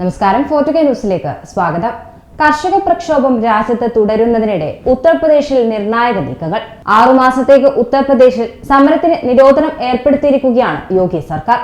നമസ്കാരം ഫോർട്ടുകെ ന്യൂസിലേക്ക് സ്വാഗതം. കർഷക പ്രക്ഷോഭം രാജ്യത്ത് തുടരുന്നതിനിടെ ഉത്തർപ്രദേശിൽ നിർണായക നീക്കങ്ങൾ. ആറുമാസത്തേക്ക് ഉത്തർപ്രദേശിൽ സമരത്തിന് നിരോധനം ഏർപ്പെടുത്തിയിരിക്കുകയാണ് യോഗി സർക്കാർ.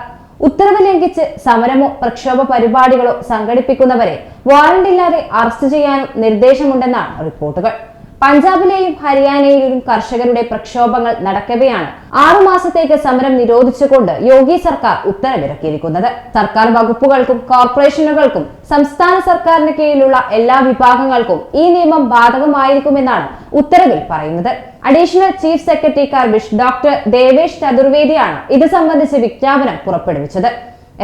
ഉത്തരവ് ലംഘിച്ച് സമരമോ പ്രക്ഷോഭ പരിപാടികളോ സംഘടിപ്പിക്കുന്നവരെ വാറണ്ടില്ലാതെ അറസ്റ്റ് ചെയ്യാനും നിർദ്ദേശമുണ്ടെന്നാണ് റിപ്പോർട്ടുകൾ. പഞ്ചാബിലെയും ഹരിയാനയിലെയും കർഷകരുടെ പ്രക്ഷോഭങ്ങൾ നടക്കവെയാണ്. ആറുമാസത്തേക്ക് സമരം നിരോധിച്ചുകൊണ്ട് യോഗി സർക്കാർ ഉത്തരവിറക്കിയിരിക്കുന്നത്. സർക്കാർ വകുപ്പുകൾക്കും കോർപ്പറേഷനുകൾക്കും സംസ്ഥാന സർക്കാരിന് കീഴിലുള്ള എല്ലാ വിഭാഗങ്ങൾക്കും ഈ നിയമം ബാധകമായിരിക്കുമെന്നാണ് ഉത്തരവിൽ പറയുന്നത്. അഡീഷണൽ ചീഫ് സെക്രട്ടറി കർവിഷ് ഡോക്ടർ ദേവേഷ് ചതുർവേദിയാണ് ഇത് സംബന്ധിച്ച് വിജ്ഞാപനം പുറപ്പെടുവിച്ചത്.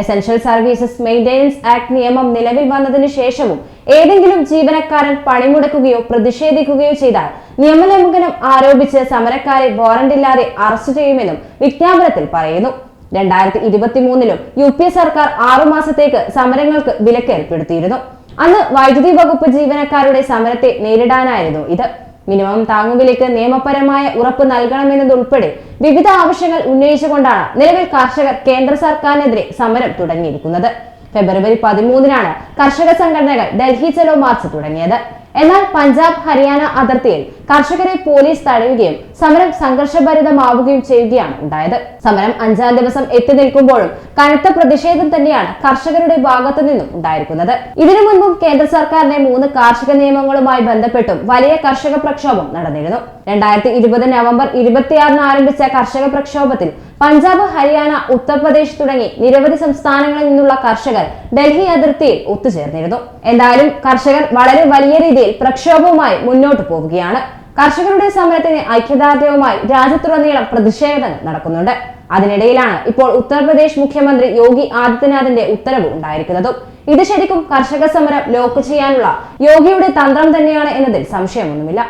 എസൻഷ്യൽ സർവീസസ് മെയിന്റെനൻസ് ആക്ട് നിയമം നിലവിൽ വന്നതിന് ശേഷവും ഏതെങ്കിലും ജീവനക്കാരൻ പണിമുടക്കുകയോ പ്രതിഷേധിക്കുകയോ ചെയ്താൽ നിയമലംഘനം ആരോപിച്ച് സമരക്കാരെ വാറണ്ടില്ലാതെ അറസ്റ്റ് ചെയ്യുമെന്നും വിജ്ഞാപനത്തിൽ പറയുന്നു. രണ്ടായിരത്തി ഇരുപത്തി മൂന്നിലും യു പി എ സർക്കാർ ആറുമാസത്തേക്ക് സമരങ്ങൾക്ക് വിലക്കേർപ്പെടുത്തിയിരുന്നു അന്ന് വൈദ്യുതി വകുപ്പ് ജീവനക്കാരുടെ സമരത്തെ നേരിടാനായിരുന്നു ഇത്. മിനിമം താങ്ങുവിലയ്ക്ക് നിയമപരമായ ഉറപ്പ് നൽകണമെന്നതുൾപ്പെടെ വിവിധ ആവശ്യങ്ങൾ ഉന്നയിച്ചുകൊണ്ടാണ് നിലവിൽ കർഷകർ കേന്ദ്ര സർക്കാരിനെതിരെ സമരം തുടങ്ങിയിരിക്കുന്നത്. ഫെബ്രുവരി പതിമൂന്നിനാണ് കർഷക സംഘടനകൾ ഡൽഹി ചലോ മാർച്ച് തുടങ്ങിയത്. എന്നാൽ പഞ്ചാബ് ഹരിയാന അതിർത്തിയിൽ കർഷകരെ പോലീസ് തടയുകയും സമരം സംഘർഷഭരിതമാവുകയും ചെയ്യുകയാണ് ഉണ്ടായത്. സമരം അഞ്ചാം ദിവസം എത്തി നിൽക്കുമ്പോഴും കനത്ത പ്രതിഷേധം തന്നെയാണ് കർഷകരുടെ ഭാഗത്തു നിന്നും ഉണ്ടായിരിക്കുന്നത്. ഇതിനു മുൻപും കേന്ദ്ര സർക്കാരിന്റെ മൂന്ന് കാർഷിക നിയമങ്ങളുമായി ബന്ധപ്പെട്ടും വലിയ കർഷക പ്രക്ഷോഭം നടന്നിരുന്നു. രണ്ടായിരത്തി ഇരുപത് നവംബർ ഇരുപത്തിയാറിന് ആരംഭിച്ച കർഷക പ്രക്ഷോഭത്തിൽ പഞ്ചാബ് ഹരിയാന ഉത്തർപ്രദേശ് തുടങ്ങി നിരവധി സംസ്ഥാനങ്ങളിൽ നിന്നുള്ള കർഷകർ ഡൽഹി അതിർത്തിയിൽ ഒത്തുചേർന്നിരുന്നു. എന്തായാലും കർഷകർ വളരെ വലിയ രീതിയിൽ പ്രക്ഷോഭവുമായി മുന്നോട്ട് പോവുകയാണ്. കർഷകരുടെ സമരത്തിന് ഐക്യദാർഢ്യവുമായി രാജ്യത്തുടനീളം പ്രതിഷേധങ്ങൾ നടക്കുന്നുണ്ട്. അതിനിടയിലാണ് ഇപ്പോൾ ഉത്തർപ്രദേശ് മുഖ്യമന്ത്രി യോഗി ആദിത്യനാഥിന്റെ ഉത്തരവ് ഉണ്ടായിരിക്കുന്നതും. ഇത് ശരിക്കും കർഷക സമരം ലോക്ക് ചെയ്യാനുള്ള യോഗിയുടെ തന്ത്രം തന്നെയാണ് എന്നതിൽ സംശയമൊന്നുമില്ല.